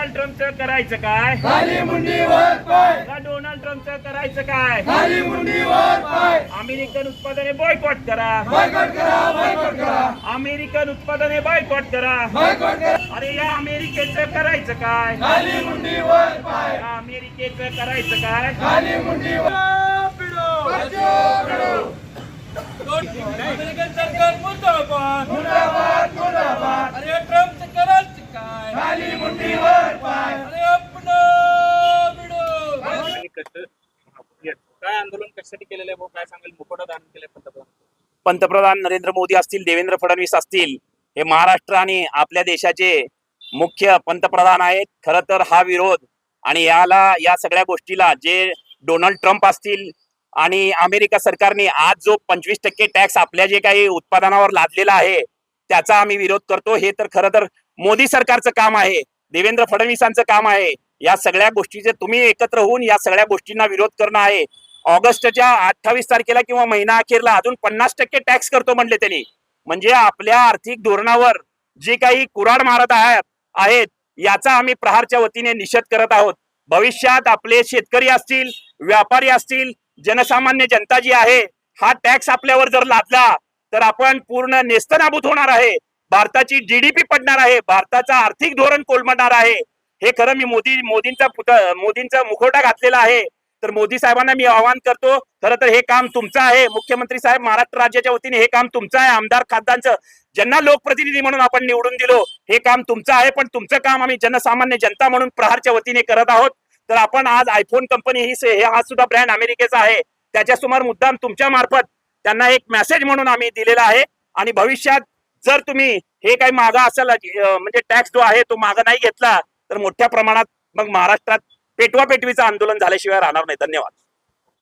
Donald ट्रम्पचं करायचं काय? खाली मुंडीवर पाय. का डोनाल्ड ट्रम्पचं करायचं काय? खाली मुंडीवर पाय. अमेरिकन उत्पादने बॉयकॉट करा. बायकॉट करा बायकॉट करा. अमेरिकन उत्पादने बॉयकॉट करा. बायकॉट करा. अरे या अमेरिकेचं करायचं काय? खाली मुंडीवर पाय. या अमेरिकेचं करायचं काय? खाली बच्चो कडो अमेरिकन सरकार मुंडाबाद मुंडाबाद अरे ट्रम्पचं करायचं काय खाली मुंडीवर पाय अरे आपण बिडो काय आंदोलन कशासाठी केलेलं आहे? काय सांगेल? मुखवटा दान केले पंतप्रधान. पंतप्रधान नरेंद्र मोदी असतील देवेंद्र फडणवीस असतील हे महाराष्ट्र आणि आपल्या देशाचे मुख्य पंतप्रधान आहेत. खरं तर हा विरोध आणि याला या सगळ्या गोष्टीला जे डोनाल्ड ट्रम्प असतील आणि अमेरिका सरकारने आज जो पंचवीस टक्के टॅक्स आपल्या जे काही उत्पादनावर लादलेला आहे त्याचा आम्ही विरोध करतो. हे तर खरं तर मोदी सरकारचं काम आहे देवेंद्र फडणवीसांचं काम आहे. या सगळ्या गोष्टीचे तुम्ही एकत्र होऊन या सगळ्या गोष्टींना विरोध करणं आहे ऑगस्टच्या अठ्ठावीस तारखेला किंवा महिना अखेरला अजून पन्नास टक्के टॅक्स करतो म्हणले त्यांनी. म्हणजे आपल्या आर्थिक धोरणावर जे काही कुराड मारत आहेत याचा आम्ही प्रहारच्या वतीने निषेध करत आहोत. भविष्यात आपले शेतकरी असतील व्यापारी असतील जनसामान्य जनता जी आहे हा टॅक्स आपल्यावर जर लादला तर आपण पूर्ण नेस्तनाबूत होणार आहे. भारताची जीडीपी पडणार आहे. भारताचा आर्थिक धोरण कोलमडणार आहे. हे खरं मी मोदी मोदींचा पुत मोदींचा मुखवटा घातलेला आहे. तर मोदी साहेबांना मी आवाहन करतो खरं तर हे काम तुमचं आहे. मुख्यमंत्री साहेब महाराष्ट्र राज्याच्या वतीने हे काम तुमचं आहे. आमदार खासदारांचं ज्यांना लोकप्रतिनिधी म्हणून आपण निवडून दिलो हे काम तुमचं आहे. पण तुमचं काम आम्ही जनसामान्य जनता म्हणून प्रहारच्या वतीने करत आहोत. तर आपण आज आयफोन कंपनी ही से- हे हा सुद्धा ब्रँड अमेरिकेचा आहे. त्याच्यासमोर मुद्दाम तुमच्या मार्फत त्यांना एक मेसेज म्हणून आम्ही दिलेला आहे. आणि भविष्यात जर तुम्ही हे काही मागा असेल म्हणजे टॅक्स जो आहे तो मागा नाही घेतला तर मोठ्या प्रमाणात मग महाराष्ट्रात पेटवा पेटवीचं आंदोलन झाल्याशिवाय राहणार नाही. धन्यवाद.